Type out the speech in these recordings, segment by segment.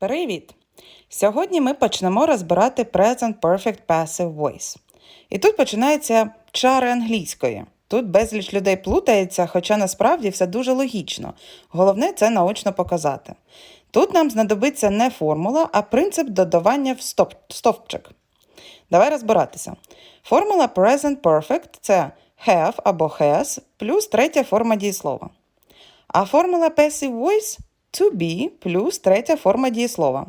Привіт! Сьогодні ми почнемо розбирати Present Perfect Passive Voice. І тут починаються чари англійської. Тут безліч людей плутається, хоча насправді все дуже логічно. Головне це наочно показати. Тут нам знадобиться не формула, а принцип додавання в стоп, стовпчик. Давай розбиратися. Формула Present Perfect це have або has плюс третя форма дієслова. А формула Passive Voice to be плюс третя форма дієслова.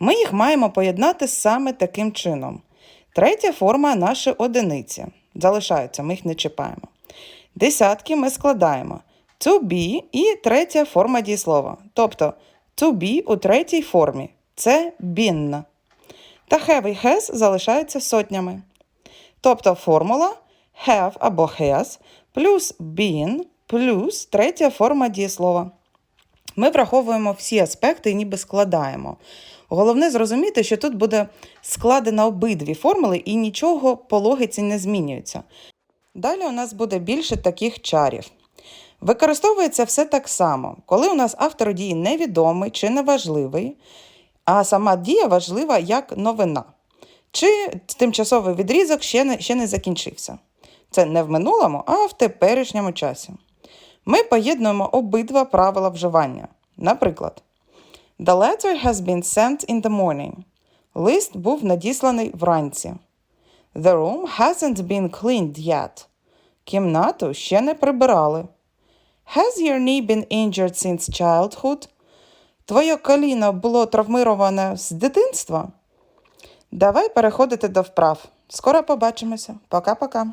Ми їх маємо поєднати саме таким чином. Третя форма наші одиниці. Залишаються, ми їх не чіпаємо. Десятки ми складаємо to be і третя форма дієслова. Тобто to be у третій формі це been. Та have і has залишаються сотнями. Тобто формула have або has плюс been плюс третя форма дієслова. Ми враховуємо всі аспекти і ніби складаємо. Головне зрозуміти, що тут буде складено обидві формули і нічого по логіці не змінюється. Далі у нас буде більше таких чарів. Використовується все так само, коли у нас автор дії невідомий чи неважливий, а сама дія важлива як новина. Чи тимчасовий відрізок ще не, ще не закінчився. Це не в минулому, а в теперішньому часі. Ми поєднуємо обидва правила вживання. Наприклад, The letter has been sent in the morning. Лист був надісланий вранці. The room hasn't been cleaned yet. Кімнату ще не прибирали. Has your knee been injured since childhood? Твоє коліно було травмироване з дитинства? Давай переходити до вправ. Скоро побачимося. Пока-пока.